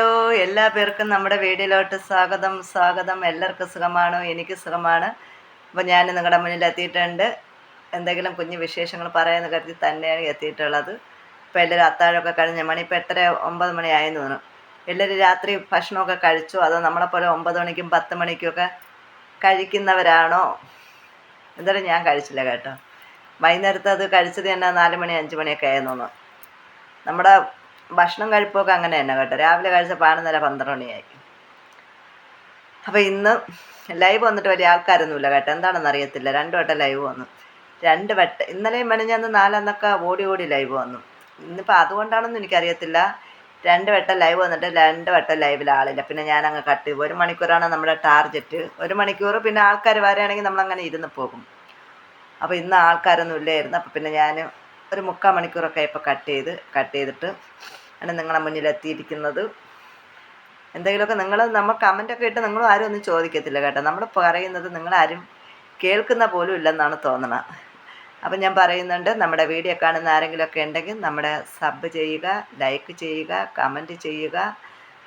Hello എല്ലാ പേർക്കും നമ്മുടെ വീഡിയോയിലോട്ട് സ്വാഗതം സ്വാഗതം. എല്ലാവർക്കും സുഖമാണോ? എനിക്ക് സുഖമാണ്. അപ്പോൾ ഞാൻ നിങ്ങളുടെ മുന്നിൽ എത്തിയിട്ടുണ്ട്. എന്തെങ്കിലും കുഞ്ഞു വിശേഷങ്ങൾ പറയാമെന്ന് കരുതി തന്നെയാണ് എത്തിയിട്ടുള്ളത്. ഇപ്പോൾ എല്ലാവരും അത്താഴമൊക്കെ കഴിഞ്ഞ മണി ഇപ്പോൾ എത്ര ഒമ്പത് മണിയായെന്ന് തോന്നുന്നു. എല്ലാവരും രാത്രി ഭക്ഷണമൊക്കെ കഴിച്ചു? അതോ നമ്മളെപ്പോലെ ഒമ്പത് മണിക്കും പത്ത് മണിക്കുമൊക്കെ കഴിക്കുന്നവരാണോ? എന്തായാലും ഞാൻ കഴിച്ചില്ല കേട്ടോ. വൈകുന്നേരത്ത് അത് കഴിച്ചത് തന്നെ നാല് മണി അഞ്ച് മണിയൊക്കെ ആയെന്ന് നമ്മുടെ ഭക്ഷണം കഴിപ്പൊക്കെ അങ്ങനെ തന്നെ കേട്ടോ. രാവിലെ കഴിച്ച പാടുന്നേരം പന്ത്രണ്ട് മണിയായി അപ്പോൾ ഇന്ന് ലൈവ് വന്നിട്ട് വലിയ ആൾക്കാരൊന്നുമില്ല കേട്ടോ. എന്താണെന്ന് അറിയത്തില്ല. രണ്ട് വട്ടം ലൈവ് വന്നു. രണ്ട് വട്ടം. ഇന്നലെയും മെനഞ്ഞന്ന് നാലെന്നൊക്കെ ഓടി ഓടി ലൈവ് വന്നു. ഇന്നിപ്പോൾ അതുകൊണ്ടാണെന്ന് എനിക്കറിയത്തില്ല. രണ്ട് വട്ടം ലൈവ് വന്നിട്ട് രണ്ട് വട്ടം ലൈവിൽ ആളില്ല. പിന്നെ ഞാൻ അങ്ങ് കട്ട് ഒരു മണിക്കൂറാണ് നമ്മുടെ ടാർജറ്റ് ഒരു മണിക്കൂർ പിന്നെ ആൾക്കാർ വരികയാണെങ്കിൽ നമ്മളങ്ങനെ ഇരുന്ന് പോകും. അപ്പോൾ ഇന്ന് ആൾക്കാരൊന്നും ഇല്ലായിരുന്നു. അപ്പോൾ പിന്നെ ഞാൻ ഒരു മുക്കാൽ മണിക്കൂറൊക്കെ ഇപ്പോൾ കട്ട് ചെയ്ത് കട്ട് ചെയ്തിട്ട് ആണ് നിങ്ങളെ മുന്നിൽ എത്തിയിരിക്കുന്നത് എന്തെങ്കിലുമൊക്കെ നിങ്ങൾ നമ്മൾ കമന്റൊക്കെ ഇട്ട് നിങ്ങൾ ആരും ഒന്നും ചോദിക്കത്തില്ല കേട്ടോ. നമ്മൾ പറയുന്നത് നിങ്ങളാരും കേൾക്കുന്ന പോലും ഇല്ലെന്നാണ് തോന്നണം. അപ്പം ഞാൻ പറയുന്നുണ്ട് നമ്മുടെ വീഡിയോ കാണുന്ന ആരെങ്കിലുമൊക്കെ ഉണ്ടെങ്കിൽ നമ്മുടെ സബ് ചെയ്യുക ലൈക്ക് ചെയ്യുക കമന്റ് ചെയ്യുക.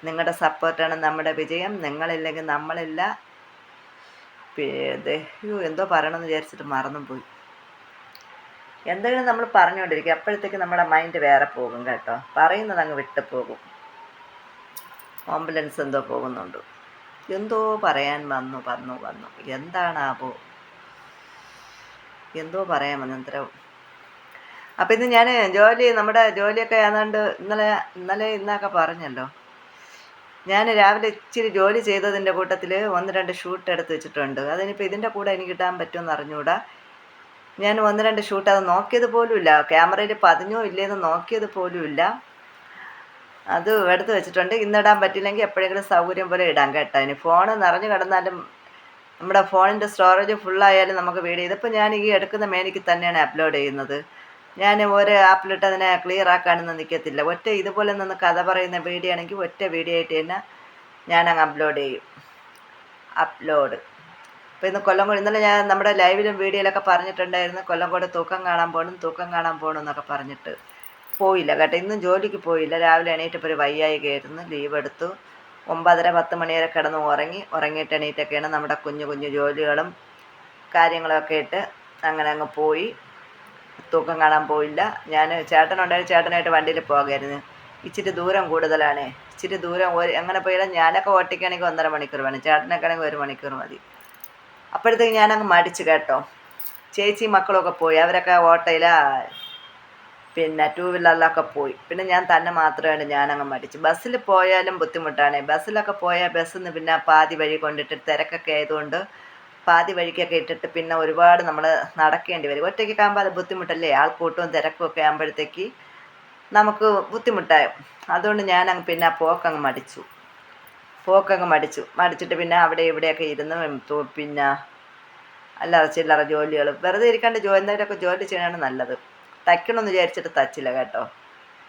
നിങ്ങളുടെ സപ്പോർട്ടാണ് നമ്മുടെ വിജയം. നിങ്ങളില്ലെങ്കിൽ നമ്മളില്ല. എന്തോ പറയണമെന്ന് വിചാരിച്ചിട്ട് മറന്നും പോയി എന്തെങ്കിലും നമ്മൾ പറഞ്ഞുകൊണ്ടിരിക്കും അപ്പോഴത്തേക്ക് നമ്മുടെ മൈൻഡ് വേറെ പോകും കേട്ടോ. പറയുന്നത് അങ്ങ് വിട്ടു പോകും. ആംബുലൻസ് എന്തോ പോകുന്നുണ്ട്. എന്തോ പറയാൻ വന്നു വന്നു വന്നു. എന്താണാവോ? എന്തോ പറയാൻ വന്നത്ര അപ്പം ഇന്ന് ഞാൻ ജോലി നമ്മുടെ ജോലിയൊക്കെ ഏതാണ്ട് ഇന്നലെ ഇന്നലെ ഇന്നൊക്കെ പറഞ്ഞല്ലോ. ഞാൻ രാവിലെ ഇച്ചിരി ജോലി ചെയ്തതിന്റെ കൂട്ടത്തിൽ ഒന്ന് രണ്ട് ഷൂട്ട് എടുത്ത് വെച്ചിട്ടുണ്ട്. അതിനിപ്പോൾ ഇതിന്റെ കൂടെ എനിക്ക് ഇടാൻ പറ്റുമെന്ന് അറിഞ്ഞുകൂടാ? ഞാൻ ഒന്ന് രണ്ട് ഷൂട്ട് അത് നോക്കിയത് പോലുമില്ല. ക്യാമറയിൽ പതിഞ്ഞോ ഇല്ലേന്ന് നോക്കിയത് പോലും ഇല്ല അത് എടുത്ത് വെച്ചിട്ടുണ്ട്. ഇന്നിടാൻ പറ്റില്ലെങ്കിൽ എപ്പോഴെങ്കിലും സൗകര്യം പോലെ ഇടാം കേട്ടോ. ഇനി ഫോൺ നിറഞ്ഞു കിടന്നാലും നമ്മുടെ ഫോണിന്റെ സ്റ്റോറേജ് ഫുള്ളായാലും നമുക്ക് വീഡിയോ ഇതിപ്പോൾ ഞാൻ ഈ എടുക്കുന്ന മേനിക്ക് തന്നെയാണ് അപ്ലോഡ് ചെയ്യുന്നത്. ഞാൻ ഒരു ആപ്പിലിട്ട് അതിനെ ക്ലിയർ ആക്കാനൊന്നും നിൽക്കത്തില്ല ഒറ്റ ഇതുപോലെ നിന്ന് കഥ പറയുന്ന വീഡിയോ ആണെങ്കിൽ ഒറ്റ വീഡിയോ ആയിട്ട് തന്നെ അങ്ങ് അപ്ലോഡ് ചെയ്യും. അപ്ലോഡ് അപ്പോൾ ഇന്ന് കൊല്ലംകോട് ഇന്നലെ ഞാൻ നമ്മുടെ ലൈവിലും വീഡിയോയിലൊക്കെ പറഞ്ഞിട്ടുണ്ടായിരുന്നു കൊല്ലംകോട് തൂക്കം കാണാൻ പോകണം തൂക്കം കാണാൻ പോകണം എന്നൊക്കെ പറഞ്ഞിട്ട്. പോയില്ല കേട്ടോ ഇന്നും ജോലിക്ക് പോയില്ല. രാവിലെ എണീറ്റപ്പോൾ ഒരു വയ്യായികയായിരുന്നു ലീവ് എടുത്തു. ഒമ്പതര പത്ത് മണിവരെ കിടന്ന് ഉറങ്ങി ഉറങ്ങിയിട്ട് എണീറ്റൊക്കെയാണ് നമ്മുടെ കുഞ്ഞു കുഞ്ഞു ജോലികളും കാര്യങ്ങളൊക്കെ ഇട്ട് അങ്ങനെ അങ്ങ് പോയി. തൂക്കം കാണാൻ പോയില്ല. ഞാൻ ചേട്ടനുണ്ടായിരുന്നു ചേട്ടനായിട്ട് വണ്ടിയിൽ പോകായിരുന്നു. ഇച്ചിരി ദൂരം കൂടുതലാണ്. ഇച്ചിരി ദൂരം എങ്ങനെ പോയാലും ഞാനൊക്കെ ഓട്ടിക്കുകയാണെങ്കിൽ ഒന്നര മണിക്കൂർ വേണം. ചേട്ടനൊക്കെ ആണെങ്കിൽ ഒരു മണിക്കൂർ മതി. അപ്പോഴത്തേക്ക് ഞാനങ്ങ് മടിച്ചു കേട്ടോ. ചേച്ചി മക്കളൊക്കെ പോയി. അവരൊക്കെ ഓട്ടയില പിന്നെ ടൂ വീലറിലൊക്കെ പോയി. പിന്നെ ഞാൻ തന്നെ മാത്രമാണ് ഞാനങ്ങ് മടിച്ചു ബസ്സിൽ പോയാലും ബുദ്ധിമുട്ടാണ്. ബസ്സിലൊക്കെ പോയാൽ ബസ്സിൽ നിന്ന് പിന്നെ പാതി വഴി കൊണ്ടിട്ട് തിരക്കൊക്കെ ആയതുകൊണ്ട് പാതി വഴിക്കൊക്കെ ഇട്ടിട്ട് പിന്നെ ഒരുപാട് നമ്മൾ നടക്കേണ്ടി വരും. ഒറ്റയ്ക്ക് ആകുമ്പോൾ അത് ബുദ്ധിമുട്ടല്ലേ? ആൾക്കൂട്ടവും തിരക്കും ഒക്കെ ആകുമ്പോഴത്തേക്ക് നമുക്ക് ബുദ്ധിമുട്ടായി അതുകൊണ്ട് ഞാനങ്ങ് പിന്നെ ആ പോക്കങ്ങ് മടിച്ചു. പോക്കങ്ങ് മടിച്ചു. മടിച്ചിട്ട് പിന്നെ അവിടെ ഇവിടെയൊക്കെ ഇരുന്ന് പിന്നെ അല്ലാതെ ചില്ലറ ജോലികൾ. വെറുതെ ഇരിക്കാണ്ട് ജോ എന്തെങ്കിലുമൊക്കെ ജോലി ചെയ്യണമാണ് നല്ലത്. തയ്ക്കണമെന്ന് വിചാരിച്ചിട്ട് തച്ചില്ല കേട്ടോ.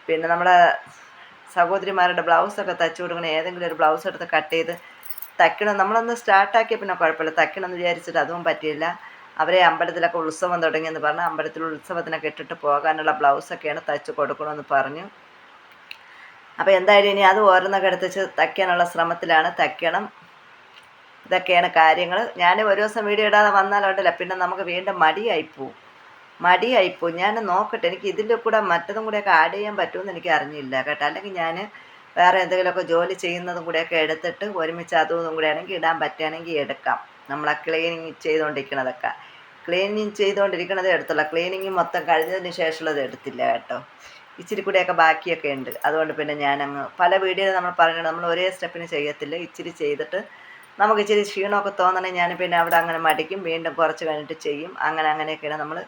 പിന്നെ നമ്മുടെ സഹോദരിമാരുടെ ബ്ലൗസൊക്കെ തച്ചു കൊടുക്കണ ഏതെങ്കിലും ഒരു ബ്ലൗസ് എടുത്ത് കട്ട് ചെയ്ത് തയ്ക്കണം. നമ്മളൊന്ന് സ്റ്റാർട്ടാക്കിയ പിന്നെ കുഴപ്പമില്ല. തയ്ക്കണമെന്ന് വിചാരിച്ചിട്ട് അതും പറ്റിയില്ല. അവരെ അമ്പലത്തിലൊക്കെ ഉത്സവം തുടങ്ങിയെന്ന് പറഞ്ഞ് അമ്പലത്തിൽ ഉത്സവത്തിനൊക്കെ ഇട്ടിട്ട് പോകാനുള്ള ബ്ലൗസൊക്കെയാണ് തയ്ച്ച് കൊടുക്കണമെന്ന് പറഞ്ഞു. അപ്പോൾ എന്തായാലും ഇനി അത് ഓരോന്നൊക്കെ എടുത്ത് വെച്ച് തയ്ക്കാനുള്ള ശ്രമത്തിലാണ് തയ്ക്കണം. ഇതൊക്കെയാണ് കാര്യങ്ങൾ ഞാൻ ഒരു ദിവസം വീഡിയോ ഇടാതെ വന്നാലുണ്ടല്ലോ പിന്നെ നമുക്ക് വീണ്ടും മടിയായിപ്പോവും മടിയായിപ്പോവും ഞാൻ നോക്കട്ടെ. എനിക്ക് ഇതിന്റെ കൂടെ മറ്റതും കൂടെയൊക്കെ ആഡ് ചെയ്യാൻ പറ്റുമെന്ന് എനിക്ക് അറിഞ്ഞില്ല കേട്ടോ. അല്ലെങ്കിൽ ഞാൻ വേറെ എന്തെങ്കിലുമൊക്കെ ജോലി ചെയ്യുന്നതും കൂടെയൊക്കെ എടുത്തിട്ട് ഒരുമിച്ച് അതും കൂടെ ആണെങ്കിൽ ഇടാൻ പറ്റുകയാണെങ്കിൽ എടുക്കാം. നമ്മളെ ക്ലീനിങ് ചെയ്തുകൊണ്ടിരിക്കണതൊക്കെ. ക്ലീനിങ് ചെയ്തുകൊണ്ടിരിക്കണത് എടുത്തുള്ള. ക്ലീനിങ് മൊത്തം കഴിഞ്ഞതിന് ശേഷമുള്ളത് എടുത്തില്ല കേട്ടോ. ഇച്ചിരി കൂടെയൊക്കെ ബാക്കിയൊക്കെ ഉണ്ട്. അതുകൊണ്ട് പിന്നെ ഞാൻ ഞാനങ്ങ് പല വീഡിയോയിൽ നമ്മൾ പറഞ്ഞത് നമ്മൾ ഒരേ സ്റ്റെപ്പിന് ചെയ്യത്തില്ല. ഇച്ചിരി ചെയ്തിട്ട് നമുക്ക് ഇച്ചിരി ക്ഷീണമൊക്കെ തോന്നണേ ഞാൻ പിന്നെ അവിടെ അങ്ങനെ മടിക്കും വീണ്ടും കുറച്ച് കഴിഞ്ഞിട്ട് ചെയ്യും. അങ്ങനെ അങ്ങനെയൊക്കെയാണ് നമ്മൾ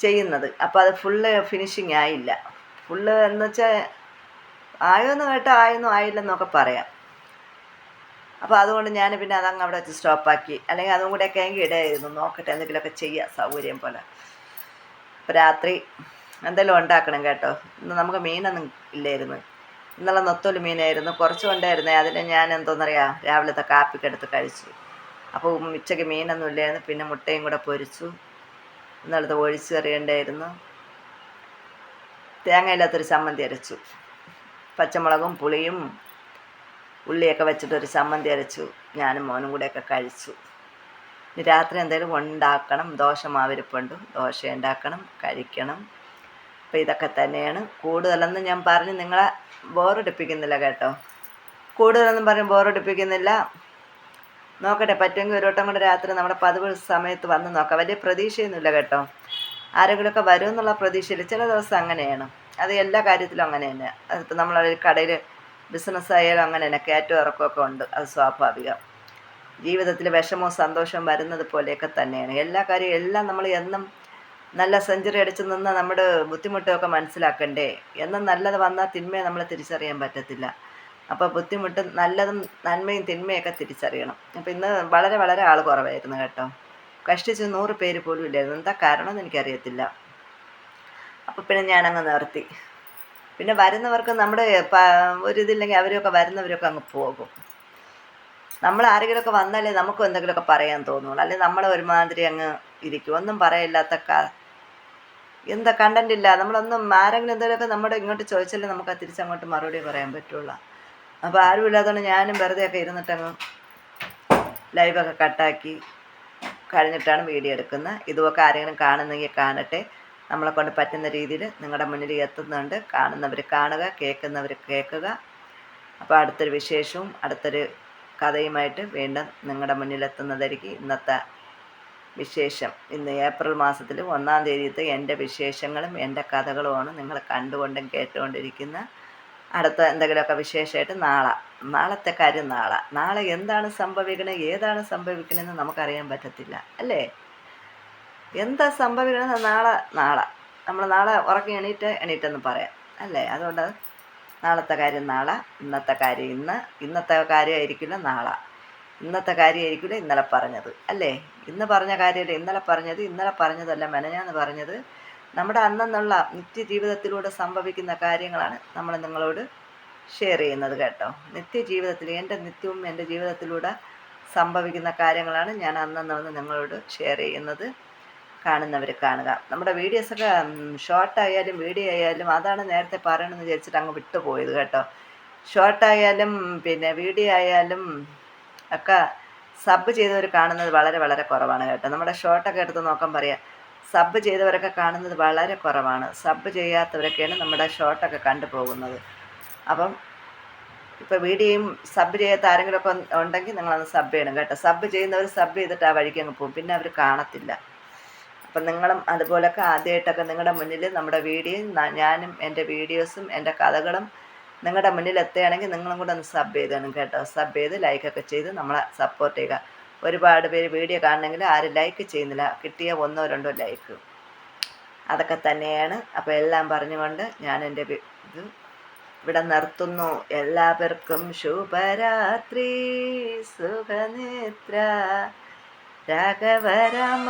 ചെയ്യുന്നത്. അപ്പോൾ അത് ഫുള്ള് ഫിനിഷിങ് ആയില്ല. ഫുള്ള് എന്ന് വെച്ചാൽ ആയോന്ന് കേട്ടോ ആയൊന്നും ആയില്ലെന്നൊക്കെ പറയാം. അപ്പോൾ അതുകൊണ്ട് ഞാൻ പിന്നെ അതങ്ങ് അവിടെ വെച്ച് സ്റ്റോപ്പാക്കി അല്ലെങ്കിൽ അതും കൂടെയൊക്കെ എങ്കിൽ ഇടയായിരുന്നു. നോക്കട്ടെ എന്തെങ്കിലുമൊക്കെ ചെയ്യാം സൗകര്യം പോലെ. അപ്പോൾ രാത്രി എന്തെങ്കിലും ഉണ്ടാക്കണം കേട്ടോ? ഇന്ന് നമുക്ക് മീനൊന്നും ഇല്ലായിരുന്നു. ഇന്നലെ നൊത്തൊലി മീനായിരുന്നു. കുറച്ച് കൊണ്ടായിരുന്നേ അതിനെ ഞാൻ എന്തോന്നറിയാം? രാവിലത്തെ കാപ്പിക്കെടുത്ത് കഴിച്ചു. അപ്പോൾ ഉച്ചയ്ക്ക് മീനൊന്നും ഇല്ലായിരുന്നു. പിന്നെ മുട്ടയും കൂടെ പൊരിച്ചു. ഇന്നലത്തെ ഒഴിച്ച് കറിയുണ്ടായിരുന്നു തേങ്ങയില്ലാത്തൊരു ചമ്മന്തി അരച്ചു. പച്ചമുളകും പുളിയും ഉള്ളിയൊക്കെ വെച്ചിട്ടൊരു ചമ്മന്തി അരച്ചു. ഞാനും മോനും കൂടെയൊക്കെ കഴിച്ചു. രാത്രി എന്തെങ്കിലും ഉണ്ടാക്കണം. ദോശ മാവിരിപ്പുണ്ട്. ദോശ ഉണ്ടാക്കണം. കഴിക്കണം. അപ്പോൾ ഇതൊക്കെ തന്നെയാണ്. കൂടുതലൊന്നും ഞാൻ പറഞ്ഞ് നിങ്ങളെ ബോറടിപ്പിക്കുന്നില്ല കേട്ടോ. കൂടുതലൊന്നും പറഞ്ഞ് ബോറടിപ്പിക്കുന്നില്ല. നോക്കട്ടെ പറ്റുമെങ്കിൽ ഒരു വട്ടം കൂടെ രാത്രി നമ്മുടെ പതിവ് സമയത്ത് വന്ന് നോക്കാം. വലിയ പ്രതീക്ഷയൊന്നുമില്ല കേട്ടോ. ആരെങ്കിലുമൊക്കെ വരും എന്നുള്ള പ്രതീക്ഷയിൽ ചില ദിവസം അങ്ങനെയാണ്. അത് എല്ലാ കാര്യത്തിലും അങ്ങനെ തന്നെ അതിപ്പോൾ നമ്മളൊരു കടയിൽ ബിസിനസ് ആയാലും അങ്ങനെ തന്നെ കയറ്റവും ഇറക്കമൊക്കെ ഉണ്ട്. അത് സ്വാഭാവികം. ജീവിതത്തിൽ വിഷമവും സന്തോഷവും വരുന്നത് പോലെയൊക്കെ തന്നെയാണ്. എല്ലാ കാര്യവും എല്ലാം നമ്മൾ എന്നും നല്ല സെഞ്ചുറി അടിച്ചു നിന്ന് നമ്മുടെ ബുദ്ധിമുട്ടൊക്കെ മനസ്സിലാക്കണ്ടേ? എന്നും നല്ലത് വന്നാൽ തിന്മയെ നമ്മൾ തിരിച്ചറിയാൻ പറ്റത്തില്ല. അപ്പോൾ ബുദ്ധിമുട്ട് നല്ലതും നന്മയും തിന്മയൊക്കെ തിരിച്ചറിയണം. അപ്പോൾ ഇന്ന് വളരെ വളരെ ആൾ കുറവായിരുന്നു കേട്ടോ. കഷ്ടിച്ച് നൂറ് പേര് പോലും ഇല്ലായിരുന്നു. എന്താ കാരണം എന്ന് എനിക്കറിയത്തില്ല. അപ്പോൾ പിന്നെ ഞാനങ്ങ് നിർത്തി. പിന്നെ വരുന്നവർക്ക് നമ്മുടെ ഒരിതില്ലെങ്കിൽ അവരൊക്കെ വരുന്നവരൊക്കെ അങ്ങ് പോകും. നമ്മൾ ആരെങ്കിലുമൊക്കെ വന്നാലേ നമുക്കും എന്തെങ്കിലുമൊക്കെ പറയാൻ തോന്നുള്ളൂ. അല്ലെങ്കിൽ നമ്മളെ ഒരുമാതിരി അങ്ങ് ഇരിക്കും. ഒന്നും പറയില്ലാത്ത എന്താ കണ്ടന്റ് ഇല്ല. നമ്മളൊന്നും ആരെങ്കിലും എന്തെങ്കിലുമൊക്കെ നമ്മുടെ ഇങ്ങോട്ട് ചോദിച്ചാലേ നമുക്ക് തിരിച്ചങ്ങോട്ട് മറുപടി പറയാൻ പറ്റുള്ളൂ. അപ്പോൾ ആരും ഇല്ലാത്തതുകൊണ്ട് ഞാനും വെറുതെ ഒക്കെ ഇരുന്നിട്ടങ്ങ് ലൈവൊക്കെ കട്ടാക്കി കഴിഞ്ഞിട്ടാണ് വീഡിയോ എടുക്കുന്നത്. ഇതുമൊക്കെ ആരെങ്കിലും കാണുന്നെങ്കിൽ കാണട്ടെ. നമ്മളെ കൊണ്ട് പറ്റുന്ന രീതിയിൽ നിങ്ങളുടെ മുന്നിൽ എത്തുന്നുണ്ട്. കാണുന്നവർ കാണുക കേൾക്കുന്നവർ കേൾക്കുക. അപ്പോൾ അടുത്തൊരു വിശേഷവും അടുത്തൊരു കഥയുമായിട്ട് വീണ്ടും നിങ്ങളുടെ മുന്നിലെത്തുന്നതായിരിക്കും ഇന്നത്തെ വിശേഷം. ഇന്ന് ഏപ്രിൽ മാസത്തിൽ ഒന്നാം തീയതിയത്തെ എന്റെ വിശേഷങ്ങളും എന്റെ കഥകളുമാണ് നിങ്ങൾ കണ്ടുകൊണ്ടും കേട്ടുകൊണ്ടിരിക്കുന്ന അടുത്ത എന്തെങ്കിലുമൊക്കെ വിശേഷമായിട്ട് നാളെ. നാളത്തെ കാര്യം നാളെ. നാളെ എന്താണ് സംഭവിക്കണത് ഏതാണ് സംഭവിക്കണമെന്ന് നമുക്കറിയാൻ പറ്റത്തില്ല. അല്ലേ? എന്താ സംഭവിക്കണമെന്ന് നാളെ നാളെ. നമ്മൾ നാളെ ഉറക്കി എണീറ്റ് എണീറ്റെന്ന് പറയാം. അല്ലേ? അതുകൊണ്ട് നാളത്തെ കാര്യം നാളെ ഇന്നത്തെ കാര്യം ഇന്ന്. ഇന്നത്തെ കാര്യമായിരിക്കില്ല നാളെ. ഇന്നത്തെ കാര്യമായിരിക്കില്ല ഇന്നലെ പറഞ്ഞത് അല്ലേ? ഇന്ന് പറഞ്ഞ കാര്യമല്ല ഇന്നലെ പറഞ്ഞത് ഇന്നലെ പറഞ്ഞതല്ല മെനഞ്ഞാന്ന് പറഞ്ഞത്. നമ്മുടെ അന്നെന്നുള്ള നിത്യജീവിതത്തിലൂടെ സംഭവിക്കുന്ന കാര്യങ്ങളാണ് നമ്മൾ നിങ്ങളോട് ഷെയർ ചെയ്യുന്നത് കേട്ടോ. നിത്യജീവിതത്തിൽ എന്റെ നിത്യവും എന്റെ ജീവിതത്തിലൂടെ സംഭവിക്കുന്ന കാര്യങ്ങളാണ് ഞാൻ അന്നെന്ന് നിങ്ങളോട് ഷെയർ ചെയ്യുന്നത്. കാണുന്നവർ കാണുക. നമ്മുടെ വീഡിയോസൊക്കെ ഷോർട്ടായാലും വീഡിയോ ആയാലും അതാണ് നേരത്തെ പറയണമെന്ന് വിചാരിച്ചിട്ട് അങ്ങ് വിട്ടുപോയത് കേട്ടോ. ഷോർട്ടായാലും പിന്നെ വീഡിയോ ആയാലും ഒക്കെ സബ് ചെയ്തവർ കാണുന്നത് വളരെ വളരെ കുറവാണ് കേട്ടോ. നമ്മുടെ ഷോർട്ടൊക്കെ എടുത്ത് നോക്കാൻ പറയാം സബ് ചെയ്തവരൊക്കെ കാണുന്നത് വളരെ കുറവാണ്. സബ് ചെയ്യാത്തവരൊക്കെയാണ് നമ്മുടെ ഷോർട്ടൊക്കെ കണ്ടു പോകുന്നത്. അപ്പം ഇപ്പോൾ വീഡിയോയും സബ് ചെയ്യാത്ത ആരെങ്കിലുമൊക്കെ ഉണ്ടെങ്കിൽ നിങ്ങളൊന്ന് സബ് ചെയ്യണം കേട്ടോ. സബ് ചെയ്യുന്നവർ സബ് ചെയ്തിട്ട് ആ വഴിക്ക് അങ്ങ് പോകും. പിന്നെ അവർ കാണത്തില്ല. അപ്പം നിങ്ങളും അതുപോലൊക്കെ ആദ്യമായിട്ടൊക്കെ നിങ്ങളുടെ മുന്നിൽ നമ്മുടെ വീഡിയോയും ഞാനും എന്റെ വീഡിയോസും എന്റെ കഥകളും നിങ്ങളുടെ മുന്നിൽ എത്തുകയാണെങ്കിൽ നിങ്ങളും കൂടെ ഒന്ന് സബ് ചെയ്തണം കേട്ടോ. സബ് ചെയ്ത് ലൈക്കൊക്കെ ചെയ്ത് നമ്മളെ സപ്പോർട്ട് ചെയ്യുക. ഒരുപാട് പേര് വീഡിയോ കാണണമെങ്കിൽ ആരും ലൈക്ക് ചെയ്യുന്നില്ല. കിട്ടിയ ഒന്നോ രണ്ടോ ലൈക്ക് അതൊക്കെ തന്നെയാണ്. അപ്പോൾ എല്ലാം പറഞ്ഞുകൊണ്ട് ഞാൻ എന്റെ ഇത് ഇവിടെ നിർത്തുന്നു. എല്ലാവർക്കും ശുഭരാത്രി. സുഖനിദ്ര. രാഘവരാമ